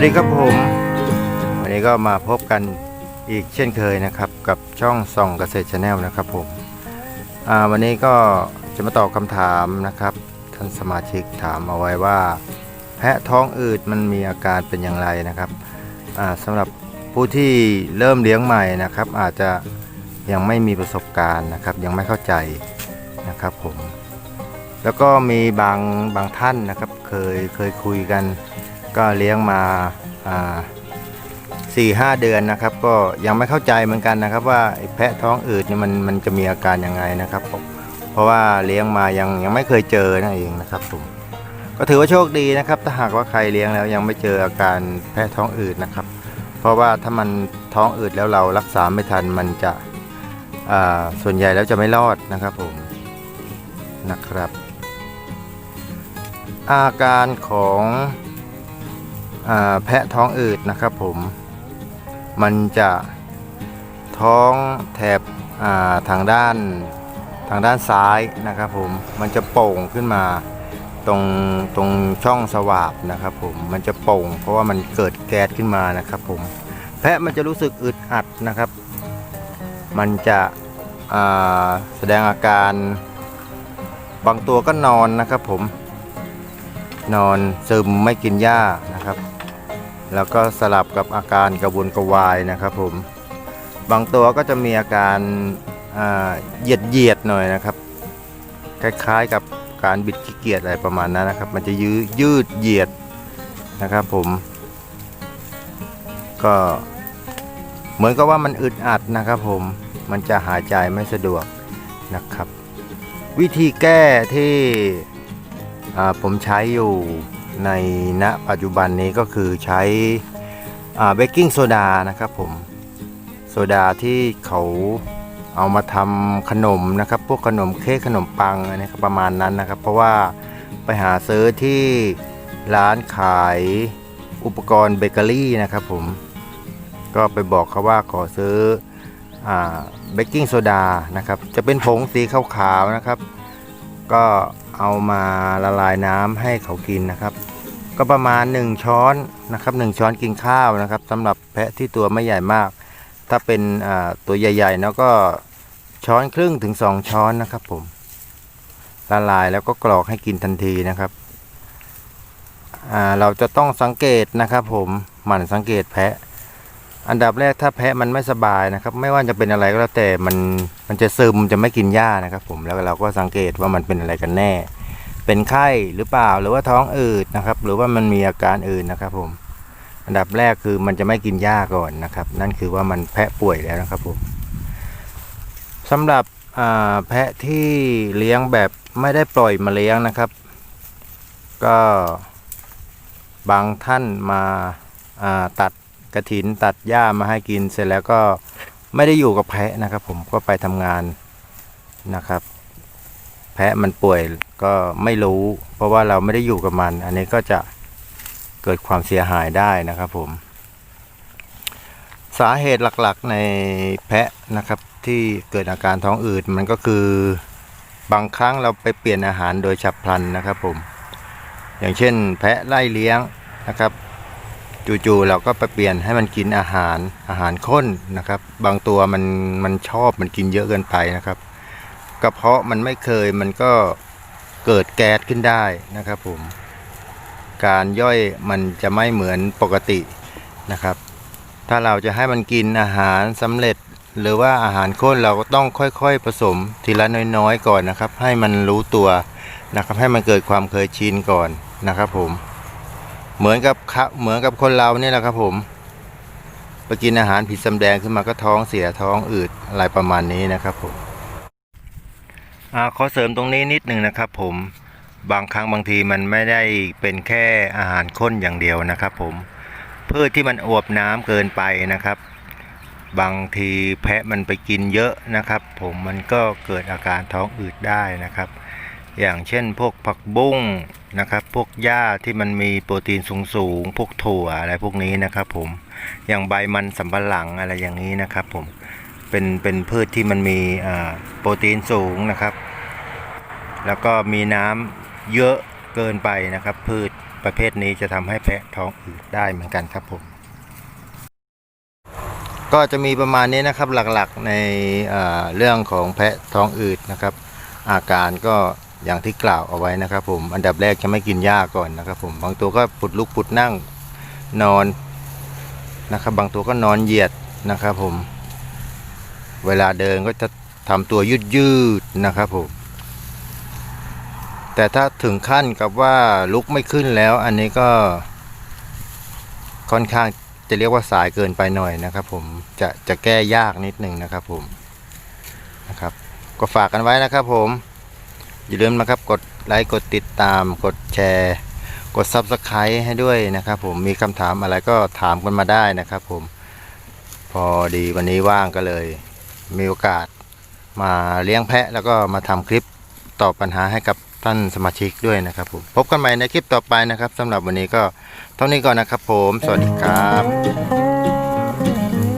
วัสดีครับผมวันนี้ก็มาพบกันอีกเช่นเคยนะครับ กับช่องส่องเกษตรชาแนลนะครับผมวันนี้ก็จะมาตอบคำถามนะครับท่านสมาชิกถามเอาไว้ว่า แพะท้องอืดมันมีอาการเป็นอย่างไรนะครับสำหรับผู้ที่เริ่มเลี้ยงใหม่นะครับ อาจจะยังไม่มีประสบการณ์นะครับ ยังไม่เข้าใจนะครับผมแล้วก็มีบางบางท่านนะครับเคยเคยคุยกัน ก็เลี้ยงมาสี่ห้าเดือนนะครับ ก็ยังไม่เข้าใจเหมือนกันนะครับ ว่าแพะท้องอืดเนี่ยมันมันจะมีอาการยังไงนะครับผมเพราะว่าเลี้ยงมายังยังไม่เคยเจอนั่นเองนะครับผมก็ถือว่าโชคดีนะครับ ถ้าหากว่าใครเลี้ยงแล้วยังไม่เจออาการแพะท้องอืดนะครับ เพราะว่าถ้ามันท้องอืดแล้วเรารักษาไม่ทันมันจะส่วนใหญ่แล้วจะไม่รอดนะครับผมนะครับ อาการของ แพะท้องอืดนะครับผม มันจะท้องแถบาทางด้านทางด้านซ้ายนะครับผม มันจะโป่งขึ้นมาตรงตรงช่องสวาบนะครับผม มันจะโป่ง เพราะว่ามันเกิดแก๊สขึ้นมานะครับผม แพะมันจะรู้สึกอึดอัดนะครับ มันจะแสดงอาการบางตัวก็นอนนะครับผม นอนซึมไม่กินหญ้านะครับ แล้วก็สลับกับอาการกระวนกระวายนะครับผมบางตัวก็จะมีอาการเหยียดเหยียดๆหน่อยนะครับ คล้ายๆกับการบิดขี้เกียจอะไรประมาณนั้นนะครับ มันจะยืดยืดเหยียดนะครับผมก็เหมือนกับว่ามันอึดอัดนะครับผมมันจะหายใจไม่สะดวกนะครับ วิธีแก้ที่ผมใช้อยู่ ในณปัจจุบันนี้ก็คือใช้เบกกิ้งโซดานะครับผมโซดาที่เขาเอามาทำขนมนะครับ พวกขนมเค้กขนมปังอันนี้ครับประมาณนั้นนะครับ เพราะว่าไปหาซื้อที่ร้านขายอุปกรณ์เบเกอรี่นะครับผมก็ไปบอกเขาว่าขอซื้อเบกกิ้งโซดานะครับจะเป็นผงสีขาวๆนะครับ ก็เอามาละลายน้ำให้เขากินนะครับ ก็ประมาณ 1 ช้อนนะครับ1ช้อนกินข้าวนะครับสำหรับแพะที่ตัวไม่ใหญ่มาก ถ้าเป็นตัวใหญ่ๆแล้วก็ช้อนครึ่งถึง 2 ช้อนนะครับผมละลายแล้วก็กรอกให้กินทันทีนะครับเราจะต้องสังเกตนะครับ ผมหมั่นสังเกตแพะ อันดับแรกถ้าแพะมันไม่สบายนะครับ ไม่ว่าจะเป็นอะไรก็แล้วแต่มันมันจะซึมจะไม่กินหญ้านะครับ ผมแล้วเราก็สังเกตว่ามันเป็นอะไรกันแน่ เป็นไข้หรือเปล่าหรือว่าท้องอืดนะครับ หรือว่ามันมีอาการอื่นนะครับ ผม อันดับแรกคือมันจะไม่กินหญ้าก่อนนะครับ นั่นคือว่ามันแพะป่วยแล้วนะครับผมสำหรับแพะที่เลี้ยงแบบไม่ได้ปล่อยมาเลี้ยงนะครับ ก็บางท่านมาาตัดกระถินตัดหญ้ามาให้กินเสร็จแล้วก็ไม่ได้อยู่กับแพะนะครับ ผมก็ไปทำงานนะครับ แพะมันป่วยก็ไม่รู้ เพราะว่าเราไม่ได้อยู่กับมัน อันนี้ก็จะเกิดความเสียหายได้นะครับผม สาเหตุหลักๆในแพะนะครับที่เกิดอาการท้องอืดมันก็คือบางครั้งเราไปเปลี่ยนอาหารโดยฉับพลันนะครับผม อย่างเช่น แพะไล่เลี้ยงนะครับ จู่ๆเราก็ไปเปลี่ยนให้มันกินอาหารอาหารข้นนะครับ บางตัวมันมันชอบมันกินเยอะเกินไปนะครับ กระเพาะมันไม่เคยมันก็เกิดแก๊สขึ้นได้นะครับผม การย่อยมันจะไม่เหมือนปกตินะครับ ถ้าเราจะให้มันกินอาหารสำเร็จ หรือว่าอาหารข้นเราก็ต้องค่อยๆผสมทีละน้อยๆก่อนนะครับ ให้มันรู้ตัวนะครับ ให้มันเกิดความเคยชินก่อนนะครับผม เหมือนกับเหมือนกับคนเราเนี่ยแหละครับผมไปกินอาหารผิดสำแดงขึ้นมาก็ท้องเสียท้องอืดอะไรประมาณนี้นะครับผม อาขอเสริมตรงนี้นิดหนึ่งนะครับผมบางครั้งบางทีมันไม่ได้เป็นแค่อาหารข้นอย่างเดียวนะครับผมพืชที่มันอวบน้ำเกินไปนะครับ บางทีแพะมันไปกินเยอะนะครับ ผมมันก็เกิดอาการท้องอืดได้นะครับ อย่างเช่นพวกผักบุ้งนะครับ พวกหญ้าที่มันมีโปรตีนสูงๆพวกถั่วอะไรพวกนี้นะครับ ผมอย่างใบมันสำปะหลังอะไรอย่างนี้นะครับ ผม เป็นเป็นพืชที่มันมีโปรตีนสูงนะครับ แล้วก็มีน้ำเยอะเกินไปนะครับ พืชประเภทนี้จะทำให้แพะท้องอืดได้เหมือนกันครับผม ก็จะมีประมาณนี้นะครับหลักๆในเอ่อเรื่องของแพะท้องอืดนะครับ อาการก็อย่างที่กล่าวเอาไว้นะครับ ผมอันดับแรกจะไม่กินหญ้าก่อนนะครับ ผมบางตัวก็ปุดลุกปุดนั่งนอนนะครับ บางตัวก็นอนเหยียดนะครับ ผม เวลาเดินก็จะทำตัวยืดยืดๆนะครับผมแต่ถ้าถึงขั้นกับว่าลุกไม่ขึ้นแล้ว อันนี้ก็ค่อนข้างจะเรียกว่าสายเกินไปหน่อยนะครับ ผมจะจะแก้ยากนิดหนึ่งนะครับ ผมนะครับ ก็ฝากกันไว้นะครับ ผมอย่าลืมนะครับกดไลค์กดติดตาม กดแชร์ กด Subscribe ให้ด้วยนะครับ ผมมีคำถามอะไรก็ถามกันมาได้นะครับ ผมพอดีวันนี้ว่างก็เลย มีโอกาสมาเลี้ยงแพะแล้วก็มาทำคลิปตอบปัญหาให้กับท่านสมาชิกด้วยนะครับผมพบกันใหม่ในคลิปต่อไปนะครับสำหรับวันนี้ก็เท่านี้ก่อนนะครับผม สวัสดีครับ